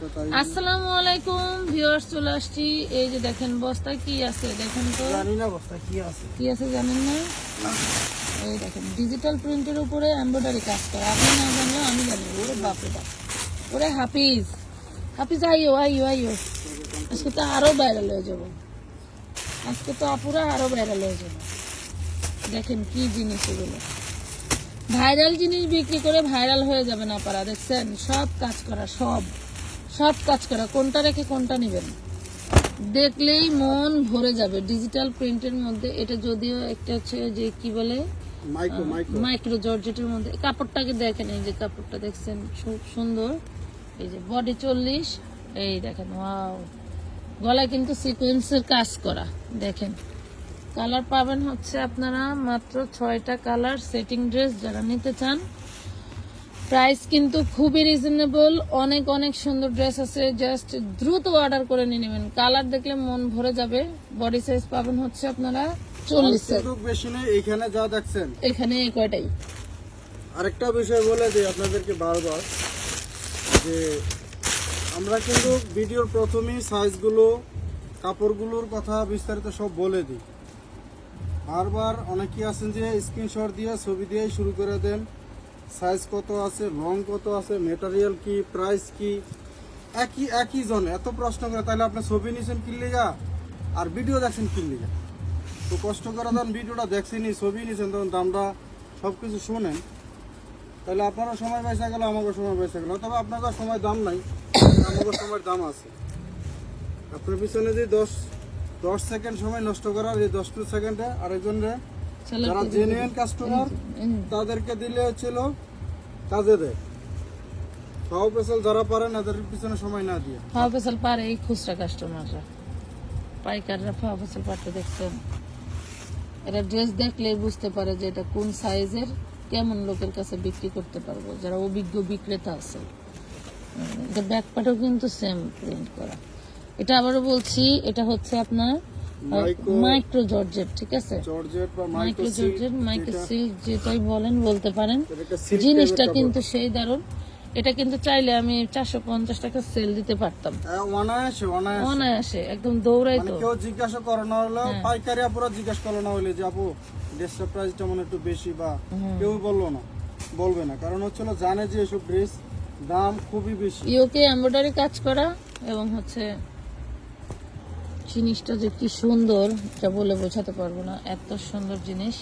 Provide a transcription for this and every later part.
আসসালামু আলাইকুম ভিউয়ার্স চলে আসছি। এই যে দেখেন বস্তায় কি আছে দেখেন তো? জানি না বস্তা কি আছে। কি আছে জানেন না? এই দেখেন ডিজিটাল প্রিন্টের উপরে এমব্রয়ডারি কাজ করা। আপনি না জানলেও আমি জানি। ওরে বাপরে বাপ। ওরে হাফিজ। হাফিজ আইও আইও আইও। আজকে তো আরও ভাইরাল হয়ে যাব। আজকে তো আপুরা আরও ভাইরাল হয়ে যাব। দেখেন কি জিনিস এগুলো। ভাইরাল জিনিস বিক্রি করে ভাইরাল হয়ে যাবে না পারা দেখছেন? সব কাজ করা সব। সব কাজ করা কোনটা রেখে কোনটা নেবেন। দেখলেই মন ভরে যাবে ডিজিটাল প্রিন্টের মধ্যে। এটা যদিও একটা হচ্ছে যে কি বলে? মাইক্রো জর্জেটের মধ্যে। কাপড়টাকে দেখেন এই যে কাপড়টা দেখছেন খুব সুন্দর। এই যে বডি চল্লিশ। এই দেখেন ওয়াও গলায় কিন্তু সিকোয়েন্সের কাজ করা দেখেন। কালার পাবেন হচ্ছে আপনারা মাত্র ছয়টা কালার সেটিং ড্রেস যারা নিতে চান প্রাইস কিন্তু খুবই রিজনেবল অনেক অনেক সুন্দর ড্রেস আছে। জাস্ট দ্রুত অর্ডার করে নিয়ে নেবেন। কালার দেখলে মন ভরে যাবে। বডি সাইজ পাবেন হচ্ছে আপনারা চল্লিশ বেশি নেই এইখানে যা দেখছেন। এখানে এই কয়টাই? আরেকটা বিষয় বলে দিই আপনাদেরকে বারবার যে আমরা কিন্তু ভিডিওর প্রথমেই সাইজগুলো কাপড়গুলোর কথা বিস্তারিত সব বলে দিই। বারবার অনেকেই আছেন যে স্ক্রিনশট দিয়ে ছবি দিয়ে শুরু করে দেন। সাইজ কত আছে, রং কত আছে মেটেরিয়াল কি প্রাইস কি? একই একই জন, এত প্রশ্ন করে তাহলে আপনি ছবি নিয়েছেন কিনলিগা আর ভিডিও দেখছেন কিনলিগা তো কষ্ট করে যখন ভিডিওটা দেখছেনই, ছবি নিয়েছেন তখন দামটা সব কিছু শোনেন। তাহলে আপনারও সময় বেঁচে গেল আমাকে সময় বেঁচে গেল। তবে আপনার সময় দাম নাই আমাকে সময়ের দাম আছে। আপনার পিছনে যে দশ দশ সেকেন্ড সময় নষ্ট করার, এই দশ টু সেকেন্ডে আরেকজনরে যারা জেনুইন কাস্টমার তাদেরকে দিলে হচ্ছিল কাজে দেয় খাওয়া পেশাল যারা পারেন এদের পিছনে সময় না দিয়ে। ফাওয়া ফেসাল পারে এই খুচরা কাস্টমাররা পাইকাররা ফাওয়া ফেসাল পারতে দেখছেন এরা ড্রেস দেখলেই বুঝতে পারে যে এটা কোন সাইজের কেমন লোকের কাছে বিক্রি করতে পারব। যারা অভিজ্ঞ বিক্রেতা আছে। এটা ব্যাকপাটেও কিন্তু সেম প্রিন্ট করা। এটা আবারও বলছি এটা হচ্ছে আপনার মাইক্রো জর্জেট ঠিক আছে? মাইক্রো জর্জেট মাইক্রো সিল্ক যেটাই বলেন বলতে পারেন। জিনিসটা কিন্তু সেই দারুণ। এটা কিন্তু চাইলে আমি চারশো পঞ্চাশ টাকা সেল দিতে পারতাম। অনায়াসে অনায়াসে। অনায়াসে একদম দৌড়াই মানে তো। কেউ জিজ্ঞাসা করে না হ্যাঁ। পাইকারি আপুরা জিজ্ঞাসা করল না হলে যে আপু ড্রেসটার প্রাইসটা মনে একটু বেশি বা কেউ বলল না বলবে না। কারণ হচ্ছিল জানে যে এসব ড্রেস দাম খুবই বেশি। ইউকে এমব্রয়ডারি কাজ করা এবং হচ্ছে জিনিসটা যে কি সুন্দর, এটা বলে বোঝাতে পারব না। এত সুন্দর জিনিস।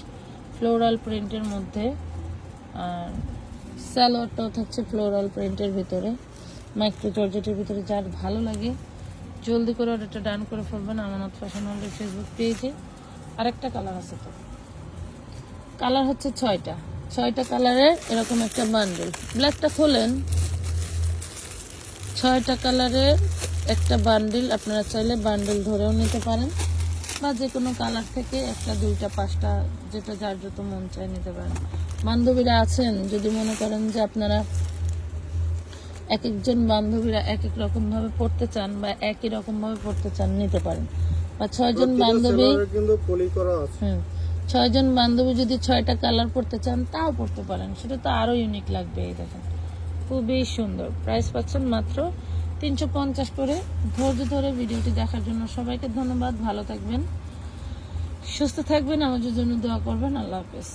ফ্লোরাল প্রিন্টের মধ্যে। আর স্যালোয়ারটাও থাকছে ফ্লোরাল প্রিন্টের ভিতরে। মাইক্রো জর্জেটের ভিতরে যার ভালো লাগে, জলদি করে অর্ডারটা ডান করে ফেলবেন আমানত ফ্যাশন ওয়ার্ল্ডের ফেসবুক পেজে। আরেকটা কালার আছে তো। কালার হচ্ছে ছয়টা। ছয়টা কালারের এরকম একটা বান্ডেল ব্ল্যাকটা খোলেন। ছয়টা কালারের একটা বান্ডিল আপনারা চাইলে বান্ডিল ধরেও নিতে পারেন। বা যে কোনো কালার থেকে একটা দুইটা পাঁচটা যেটা যার যত মন চায় নিতে পারেন। বান্ধবীরা আছেন যদি মনে করেন যে আপনারা এক একজন বান্ধবীরা এক এক রকম ভাবে পড়তে চান বা একই রকম ভাবে পড়তে চান নিতে পারেন। বা ছয়জন বান্ধবী হুম। ছয়জন বান্ধবী যদি ছয়টা কালার পড়তে চান তাও পড়তে পারেন। সেটা তো আরও ইউনিক লাগবে এই দেখেন। খুবই সুন্দর। প্রাইস পাচ্ছেন মাত্র তিনশো পঞ্চাশ করে ধৈর্য ধরে ভিডিওটি দেখার জন্য সবাইকে ধন্যবাদ, ভালো থাকবেন, সুস্থ থাকবেন, আমাদের জন্য দোয়া করবেন, আল্লাহ হাফেজ।